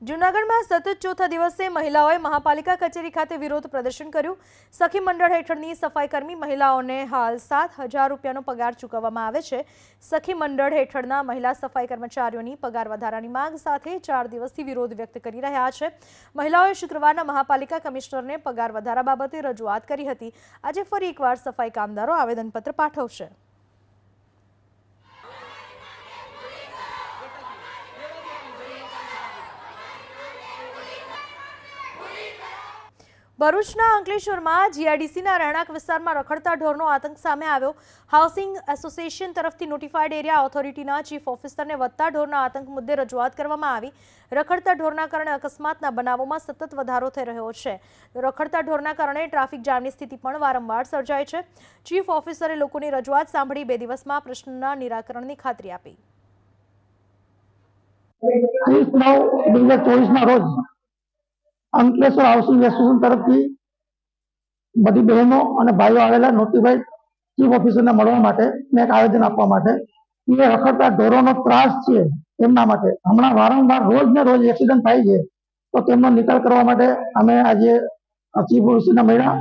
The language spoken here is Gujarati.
જૂનાગઢમાં સતત ચોથા દિવસે મહિલાઓએ મહાપાલિકા કચેરી ખાતે વિરોધ પ્રદર્શન કર્યું. સખી મંડળ હેઠળની સફાઈકર્મી મહિલાઓને હાલ સાત હજાર રૂપિયાનો પગાર ચૂકવવામાં આવે છે. સખી મંડળ હેઠળના મહિલા સફાઈ કર્મચારીઓની પગાર વધારાની માંગ સાથે ચાર દિવસથી વિરોધ વ્યક્ત કરી રહ્યા છે. મહિલાઓએ શુક્રવારના મહાપાલિકા કમિશનરને પગાર વધારા બાબતે રજૂઆત કરી હતી. આજે ફરી એકવાર સફાઈ કામદારો આવેદનપત્ર પાઠવશે. ભરૂચના અંકલેશ્વરમાં જીઆઈડીસીના રહેણાંક વિસ્તારમાં રખડતા ઢોરનો આતંક સામે આવ્યો. હાઉસિંગ એસોસિએશન તરફથી નોટિફાઈડ એરિયા ઓથોરિટીના ચીફ ઓફિસરને વધતા ઢોરના આતંક મુદ્દે રજૂઆત કરવામાં આવી. રખડતા ઢોરના કારણે અકસ્માતના બનાવોમાં સતત વધારો થઈ રહ્યો છે. રખડતા ઢોરના કારણે ટ્રાફિક જામની સ્થિતિ પણ વારંવાર સર્જાય છે. ચીફ ઓફિસરે લોકોની રજૂઆત સાંભળી બે દિવસમાં પ્રશ્નના નિરાકરણની ખાતરી આપી. ત્રીસ નવ બે હજાર ચોવીસ ના રોજ અંકલેશ્વર હાઉસિંગ એસોસિએશન તરફથી બધી બહેનો અને ભાઈઓ આવેલા નોટિફાઈડ ચીફ ઓફિસરને મળવા માટે ને એક આવેદન આપવા માટે. એ રખડતા ઢોરોનો ત્રાસ છે એમના માટે. હમણાં વારંવાર રોજ ને રોજ એક્સિડન્ટ થાય છે. તો તેમનો નિકાલ કરવા માટે અમે આજે ચીફ ઓફિસરને મળ્યા.